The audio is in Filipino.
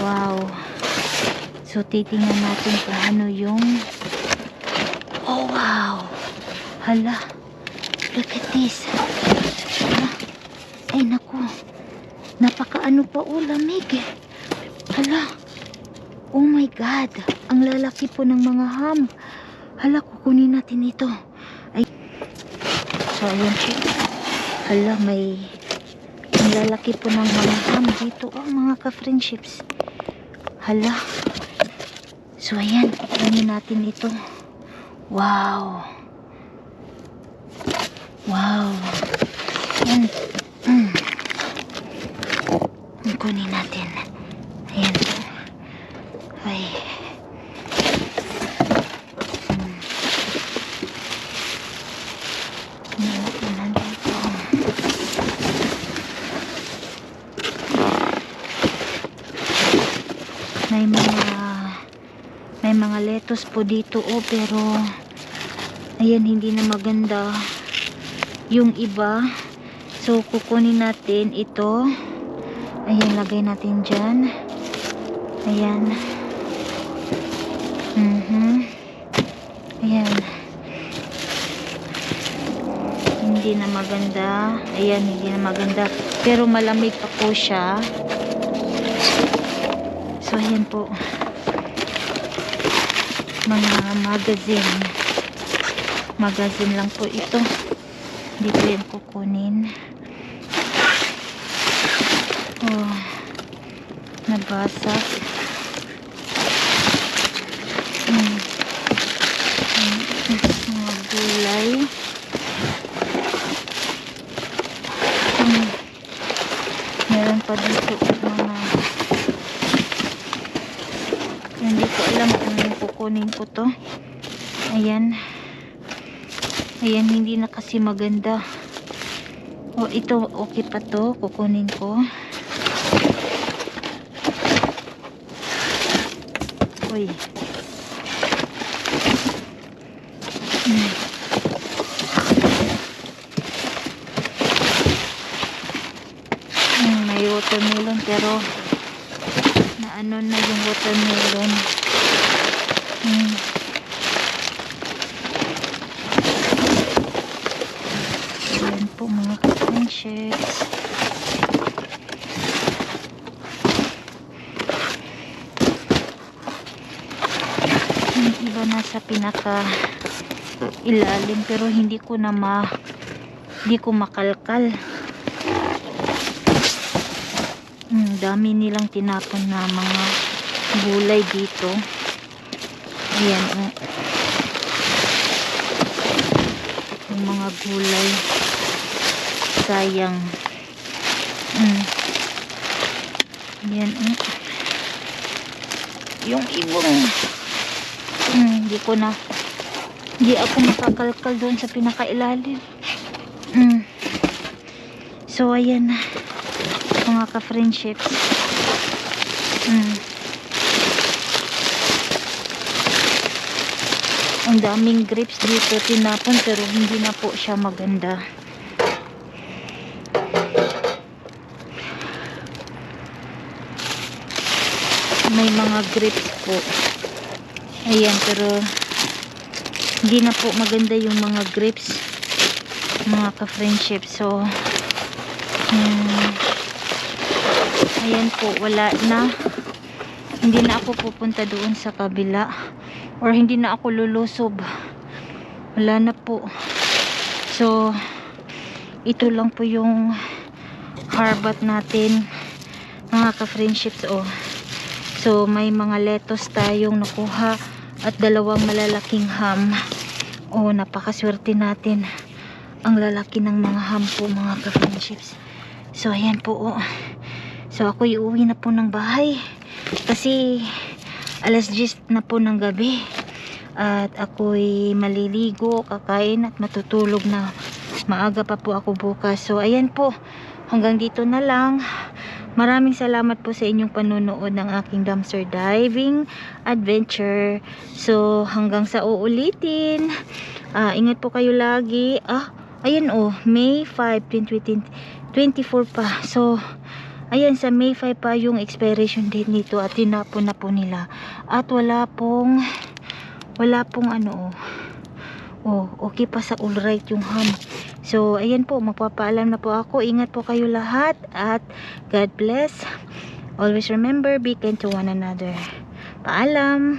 Wow. So, titingnan natin kung ano yung... Oh, wow. Hala. Look at this. Ay, naku. Napakaano pa oh, lamig. Hala. Oh my God. Ang lalaki po ng mga ham. Hala, kukunin natin ito. Ay. So, ayan siya. Hala, may... Ang lalaki po ng mga ham dito. Oh, mga ka-friendships. Hala. So, ayan. Kukunin natin ito. Wow. Wow. Yan. Mm. Kunin natin. Ayan. Ay. Mm. Kunin natin nandito. May mga may mga lettuce po dito oh pero ayan hindi na maganda. Yung iba so kukunin natin ito. Ayan lagay natin dyan. Ayan. Mhm ayan. Hindi na maganda. Ayan hindi na maganda. Pero malamig pa po siya so ayan po. Mga magazine. Magazine lang po ito. Hindi ko yan kukunin. Oh. Nabasag hmm. Hmm, mga gulay hmm. meron pa dito mga hindi ko alam kung kukunin ko to. Ayan. Ayan hindi na kasi maganda. O ito okay pa to. Kukunin ko. Uy. Hmm. Hmm, may pero ano na yung watermelon hmm. Ayan po mga ka-friendships. Yung iba nasa pinaka ilalim pero hindi ko na ma hindi ko makalkal. Hmm, dami nilang tinapon na mga gulay dito. Ayan, oh. Yung mga gulay. Sayang. Hmm. Ayan, oh. Yung ibong hmm, hindi ko na hindi ako makakalkal doon sa pinakailalim. Hmm. So, ayan na mga ka-friendships. Mm. Ang daming grapes dito tinapon pero hindi na po siya maganda. May mga grapes po. Ayan pero hindi na po maganda yung mga grapes mga ka-friendships. So, hmm, ayan po wala na. Hindi na ako pupunta doon sa kabila. Or hindi na ako lulusob. Wala na po. So ito lang po yung harbat natin mga ka-friendships oh. So may mga lettuce tayong nakuha at dalawang malalaking ham. Oh napakaswerte natin. Ang lalaki ng mga ham po mga ka-friendships. So ayan po oh So ako iuwi na po ng bahay kasi alas 10 na po ng gabi at ako'y maliligo, kakain at matutulog na maaga pa po ako bukas. So ayan po, hanggang dito na lang. Maraming salamat po sa inyong panunood ng aking dumpster diving adventure. So hanggang sa uulitin. Ah, ingat po kayo lagi. Ah, ayan oh, May 5, 2024 pa. So Ayan, sa May 5 pa yung expiration date nito at tinapon na po nila. At wala pong, wala pong ano, oh, okay pa sa all right yung ham. So, ayan po, magpapaalam na po ako. Ingat po kayo lahat at God bless. Always remember, be kind to one another. Paalam!